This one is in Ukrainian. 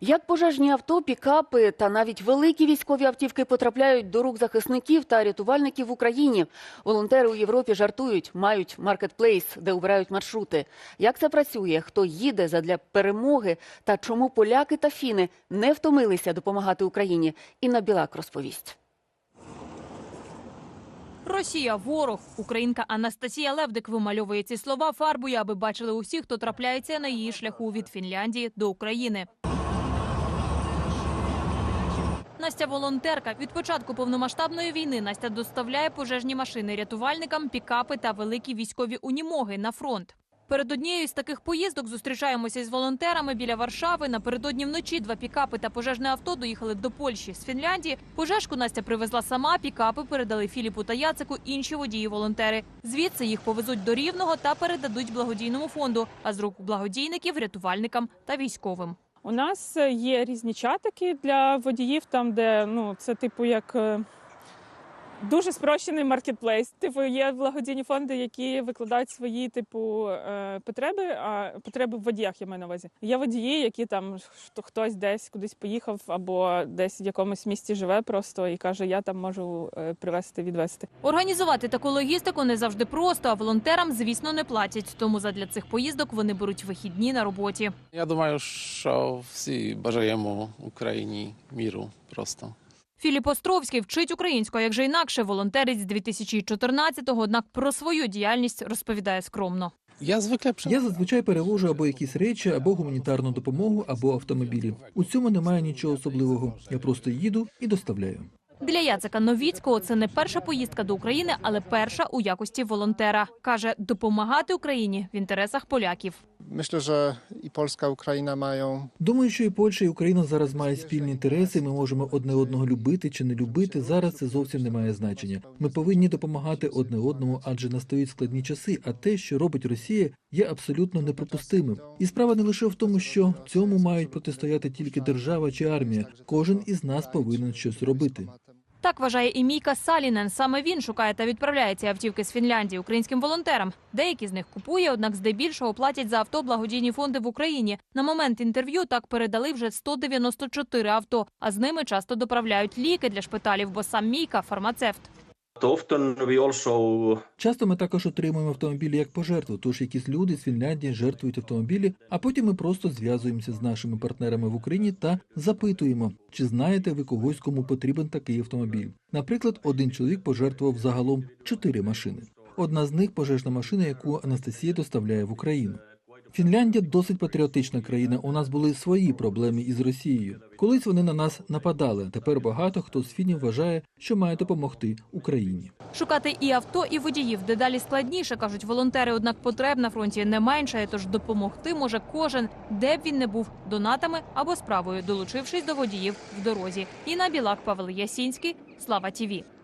Як пожежні авто, пікапи та навіть великі військові автівки потрапляють до рук захисників та рятувальників в Україні. Волонтери у Європі жартують, мають маркетплейс, де обирають маршрути. Як це працює? Хто їде задля перемоги? Та чому поляки та фіни не втомилися допомагати Україні? Інна Білак розповість. Росія ворог. Українка Анастасія Левдик вимальовує ці слова фарбою, аби бачили усі, хто трапляється на її шляху від Фінляндії до України. Настя волонтерка. Від початку повномасштабної війни Настя доставляє пожежні машини рятувальникам, пікапи та великі військові унімоги на фронт. Перед однією з таких поїздок зустрічаємося з волонтерами біля Варшави. Напередодні вночі два пікапи та пожежне авто доїхали до Польщі з Фінляндії. Пожежку Настя привезла сама. Пікапи передали Філіпу та Яцику інші водії-волонтери. Звідси їх повезуть до Рівного та передадуть благодійному фонду. А з рук благодійників рятувальникам та військовим. У нас е, є різні чатики для водіїв, там де ну це типу як. Дуже спрощений маркетплейс. Типу, є благодійні фонди, які викладають свої типу е, потреби, а потреби в водіях я маю на увазі. Є водії, які там хто хтось десь кудись поїхав, або десь в якомусь місті живе просто і каже: Я там можу е, привезти, відвезти. Організувати таку логістику не завжди просто, а волонтерам, звісно, не платять. Тому задля цих поїздок вони беруть вихідні на роботі. Я думаю, що всі бажаємо Україні міру просто. Філіп Островський вчить українську, як же інакше, волонтерить з 2014-го, однак про свою діяльність розповідає скромно. Я przy... Я зазвичай перевожу або якісь речі, або гуманітарну допомогу, або автомобілі. У цьому немає нічого особливого. Я просто їду і доставляю. Для Яцика Новіцького це не перша поїздка до України, але перша у якості волонтера. Каже, допомагати Україні в інтересах поляків. Myślę, że i Polska, Ukraina mają Думаю, що і Польща, і Україна зараз мають спільні інтереси. Ми можемо одне одного любити чи не любити. Зараз це зовсім не має значення. Ми повинні допомагати одне одному, адже настають складні часи. А те, що робить Росія, є абсолютно неприпустимим. І справа не лише в тому, що цьому мають протистояти тільки держава чи армія. Кожен із нас повинен щось робити. Так вважає і Мійка Салінен. Саме він шукає та відправляє ці автівки з Фінляндії українським волонтерам. Деякі з них купує, однак здебільшого платять за авто благодійні фонди в Україні. На момент інтерв'ю так передали вже 194 авто, а з ними часто доправляють ліки для шпиталів, бо сам Мійка фармацевт. We Часто ми також отримуємо автомобілі як пожертву, тож якісь люди з Фінляндії жертвують автомобілі, а потім ми просто зв'язуємося з нашими партнерами в Україні та запитуємо, чи знаєте ви когось, кому потрібен такий автомобіль. Наприклад, один чоловік пожертвував загалом чотири машини. Одна з них пожежна машина, яку Анастасія доставляє в Україну. Фінляндія досить патріотична країна. У нас були свої проблеми із Росією. Колись вони на нас нападали. Тепер багато хто з фінів вважає, що має допомогти Україні. Шукати і авто, і водіїв дедалі складніше, кажуть волонтери. Однак потреб на фронті не меншає, тож допомогти може кожен, де б він не був, донатами або справою, долучившись до водіїв в дорозі. Інна Білак, Павел Ясінський, Слава Тіві.